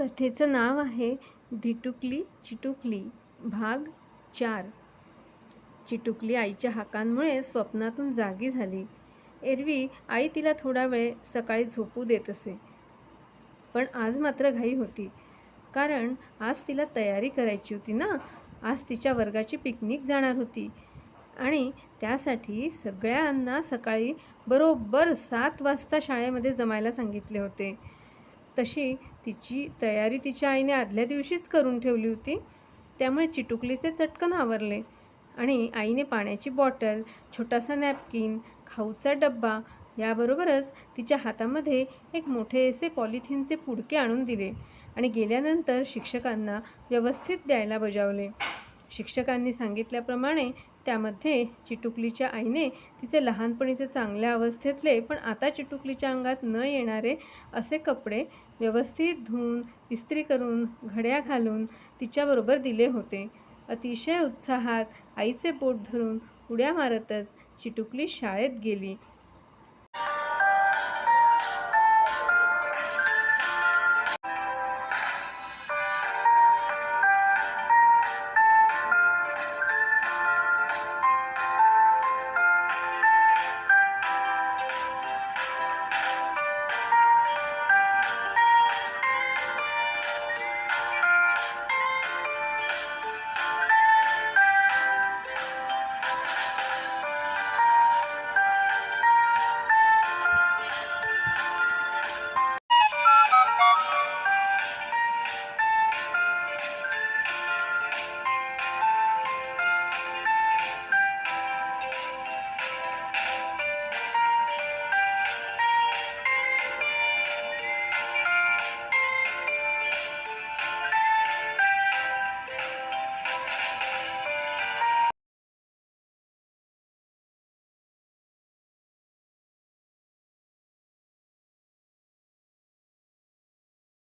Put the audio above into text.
कथेचं नाव आहे धिटुकली चिटुकली भाग चार. चिटुकली आईच्या हाकांमुळे स्वप्नातून जागी झाली. एरवी आई तिला थोडा वेळ सकाळी झोपू देत असे. पण आज मात्र घाई होती. कारण आज तिला तयारी करायची होती ना? आज तिच्या वर्गाची पिकनिक जाणार होती. आणि त्यासाठी सगळ्यांना सकाळी बरोबर सात वाजता शाळेमध्ये जमायला सांगितले होते. तशी तिची तयारी तिच्या आईने आदल्या दिवशीच करून ठेवली होती. त्यामुळे चिटुकलीचे चटकन आवरले आणि आईने पाण्याची बॉटल छोटासा नॅपकिन खाऊचा डब्बा याबरोबरच तिच्या हातामध्ये एक मोठेसे पॉलिथिनचे पुडके आणून दिले आणि गेल्यानंतर शिक्षकांना व्यवस्थित द्यायला बजावले. शिक्षकांनी सांगितल्याप्रमाणे त्यामध्ये चिटुकलीच्या आईने तिचे लहानपणीचे चांगल्या अवस्थेतले पण आता चिटुकलीच्या अंगात न येणारे असे कपडे व्यवस्थित धुवून इस्त्री करून घड्या घालून तिच्याबरोबर दिले होते. अतिशय उत्साहात आईचे पोट धरून उड्या मारतच चिटुकली शाळेत गेली.